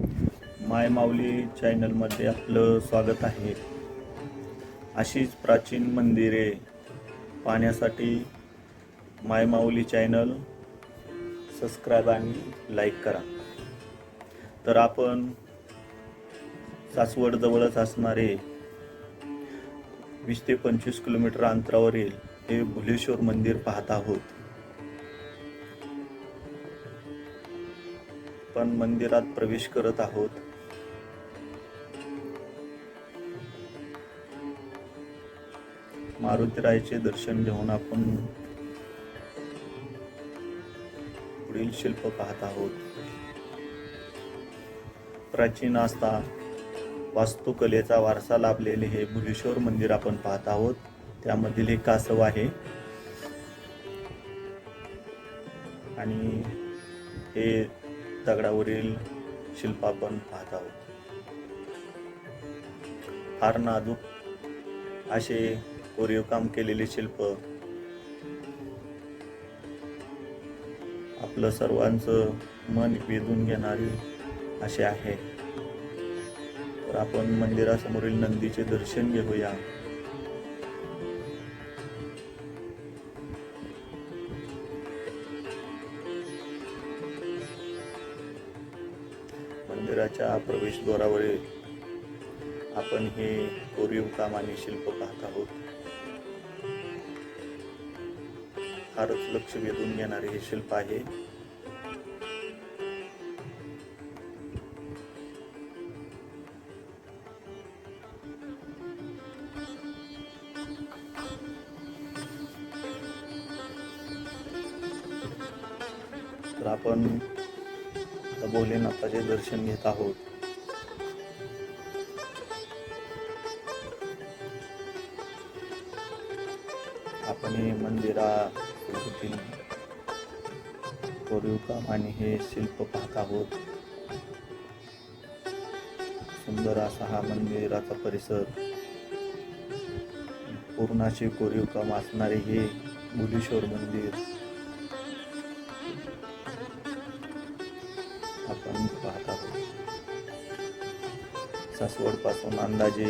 माय माऊली चॅनलमध्ये आपलं स्वागत आहे. अशीच प्राचीन मंदिरे पाहण्यासाठी माय माऊली चॅनल सबस्क्राईब आणि लाईक करा. तर आपण सासवडजवळच असणारे वीस ते पंचवीस किलोमीटर अंतरावरील हे भुलेश्वर मंदिर पाहत आहोत. आपण मंदिरात प्रवेश करत आहोत. मारुतीरायचे दर्शन घेऊन आपण पुढील शिल्प पाहत आहोत. प्राचीन आस्था वास्तुकलेचा वारसा लाभलेले हे भुलेश्वर मंदिर आपण पाहत आहोत. त्यामधील हे कासव आहे. आणि हे दगडावरील शिल्प आपण पाहत आहोत. फार नाजूक असे कोरीव काम केलेले शिल्प आपलं सर्वांचं मन वेधून घेणारी असे आहे. तर आपण मंदिरासमोरील नंदीचे दर्शन घेऊया. मंदिराच्या प्रवेशद्वारावरील आपण हे कोरीव काम आणि शिल्प पाहत आहोत. फारच लक्ष वेधून घेणारे हे शिल्प आहे. तर आपण आता भोलेनाथाचे दर्शन घेत आहोत. आपण हे मंदिरातील कोरीव काम आणि हे शिल्प पाहत आहोत. सुंदर असा हा मंदिराचा परिसर. पूर्णाचे कोरीव काम असणारे हे बुलेश्वर मंदिर. आपण पाहत आहोत सासवडपासून अंदाजे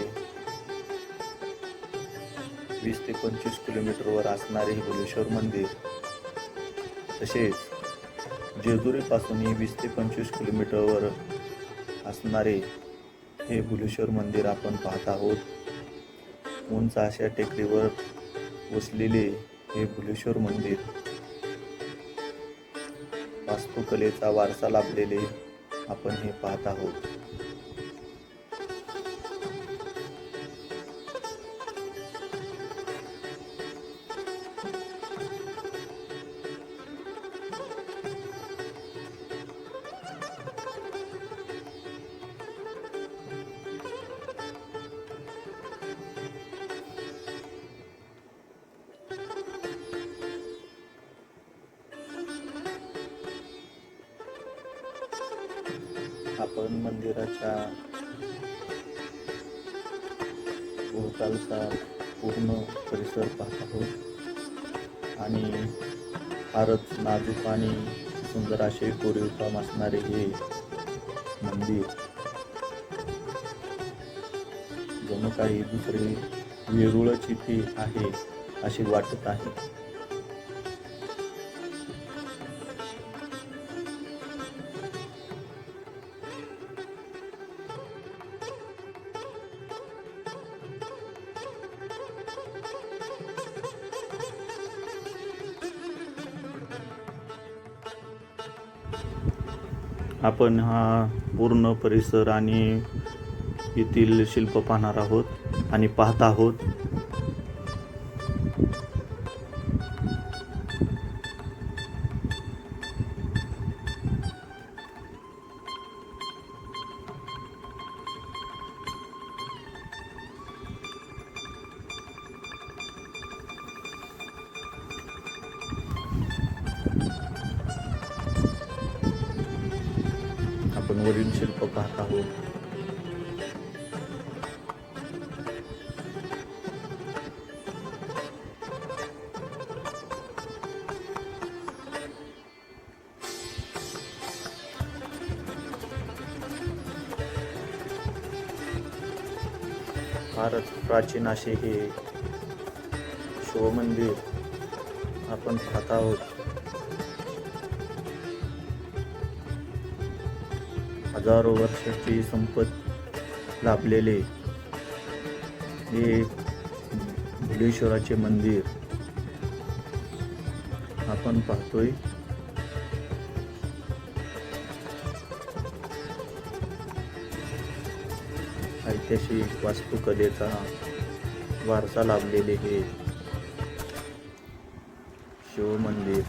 वीस ते पंचवीस किलोमीटरवर असणारे हे मंदिर. तसेच जेजुरीपासूनही वीस ते पंचवीस किलोमीटरवर असणारे हे बुलेश्वर मंदिर आपण पाहत आहोत. उंच अशा टेकडीवर वसलेले हे बुलेश्वर मंदिर. वास्तुकलेचा वारसा लाभलेले आपण हे पाहत आहोत. आपण मंदिराच्या भोवतालचा पूर्ण परिसर पाहत आहोत. आणि फारच नाजूक आणि सुंदर असे कोरीव काम असणारे हे मंदिर जणू काही दुसरे वेरुळच इथे आहे असे वाटत आहे. आपण हा पूर्ण परिसर आणि येथील शिल्प पाहणार आहोत आणि पाहत आहोत. समोरील शिल्प पाहत आहोत. फारच प्राचीन असे हे शिवमंदिर आपण पाहत आहोत. हजारो वर्षाची संपत लाभलेले हे भुलेश्वराचे मंदिर आपण पाहतोय. ऐतिहासिक वास्तुकलेचा वारसा लाभलेले हे शिवमंदिर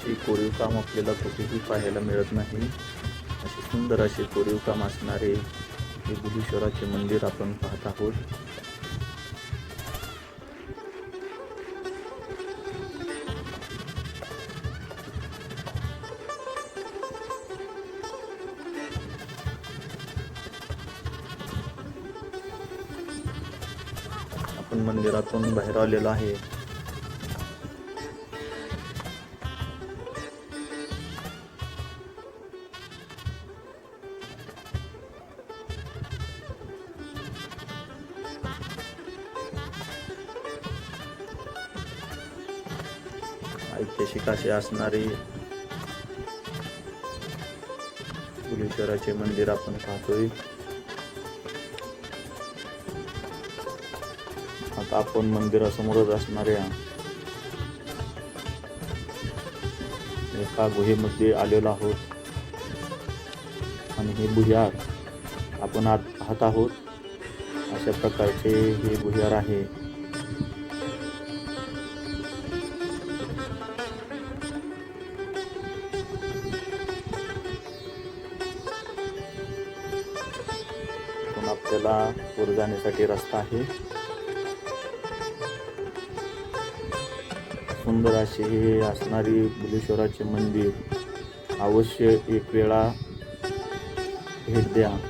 अशी कोरीव काम आपल्याला कुठेही पाहायला मिळत नाही. असे सुंदर असे कोरीव काम असणारे हे बुधेश्वराचे मंदिर आपण पाहत आहोत. आपण मंदिरातून बाहेर आलेलो आहे. ऐतिहासिक असे असणारे बुलेश्वराचे मंदिर आपण पाहतोय. आता आपण मंदिरासमोरच असणाऱ्या एका गुहेमध्ये आलेलो आहोत. आणि हे भुयार आपण आत पाहत आहोत. अशा प्रकारचे हे गुहार आहे. आपल्याला वर जाण्यासाठी रस्ता आहे. सुंदर असे हे असणारी बुलेश्वराचे मंदिर अवश्य एक वेळा भेट द्या.